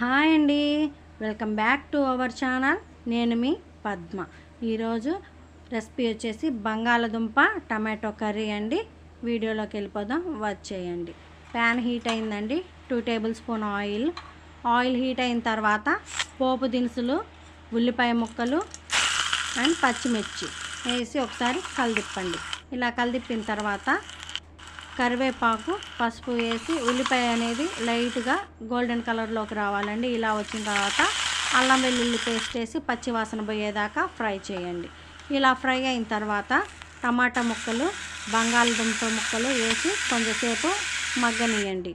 Hi అండి. Welcome back to our channel. నేను మీ పద్మ. ఈరోజు రెసిపీ వచ్చేసి బంగాళదుంప టమాటో కర్రీ అండి. వీడియోలోకి వెళ్ళిపోదాం. వచ్చేయండి. ప్యాన్ హీట్ అయిందండి. Two table spoon oil. Oil heat అయిన తర్వాత పోపు దినుసులు ఉల్లిపాయ ముక్కలు అండ్ పచ్చిమిర్చి. వేసి ఒకసారి కలిదిప్పండి. ఇలా కలిదిప్పిన తర్వాత కరివేపాకు పసుపు వేసి ఉల్లిపాయ అనేది లైట్గా గోల్డెన్ కలర్లోకి రావాలండి. ఇలా వచ్చిన తర్వాత అల్లం వెల్లుల్లి పేస్ట్ వేసి పచ్చివాసన పోయేదాకా ఫ్రై చేయండి. ఇలా ఫ్రై అయిన తర్వాత టమాటా ముక్కలు బంగాళదుంప ముక్కలు వేసి కొంచెంసేపు మగ్గనియండి.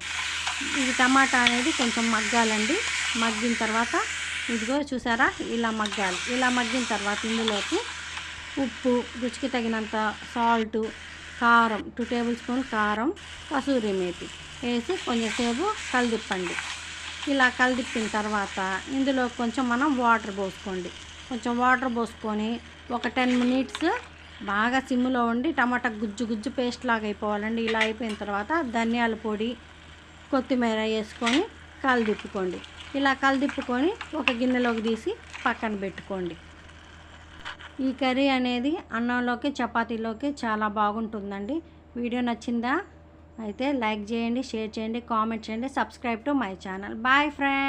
ఇది టమాటా అనేది కొంచెం మగ్గాలండి. మగ్గిన తర్వాత ఇదిగో చూసారా? ఇలా మగ్గాలి. ఇలా మగ్గిన తర్వాత ఇందులోకి ఉప్పు రుచికి తగినంత సాల్టు కారం టూ టేబుల్ స్పూన్ కారం కసూరి మేతి వేసి కొంచెంసేపు కలిదిప్పండి. ఇలా కలిదిప్పిన తర్వాత ఇందులో కొంచెం మనం వాటర్ పోసుకోండి. కొంచెం వాటర్ పోసుకొని ఒక టెన్ మినిట్స్ బాగా సిమ్లో ఉండి టమాటా గుజ్జు గుజ్జు పేస్ట్ లాగా అయిపోవాలండి. ఇలా అయిపోయిన తర్వాత ధనియాల పొడి కొత్తిమీర వేసుకొని కలిదిప్పుకోండి. ఇలా కలిదిప్పుకొని ఒక గిన్నెలోకి తీసి పక్కన పెట్టుకోండి. ఈ కర్రీ అనేది అన్నంలోకి చపాతీలోకి చాలా బాగుంటుందండి. వీడియో నచ్చిందా? అయితే లైక్ చేయండి షేర్ చేయండి కామెంట్ చేయండి subscribe to my channel. Bye friend!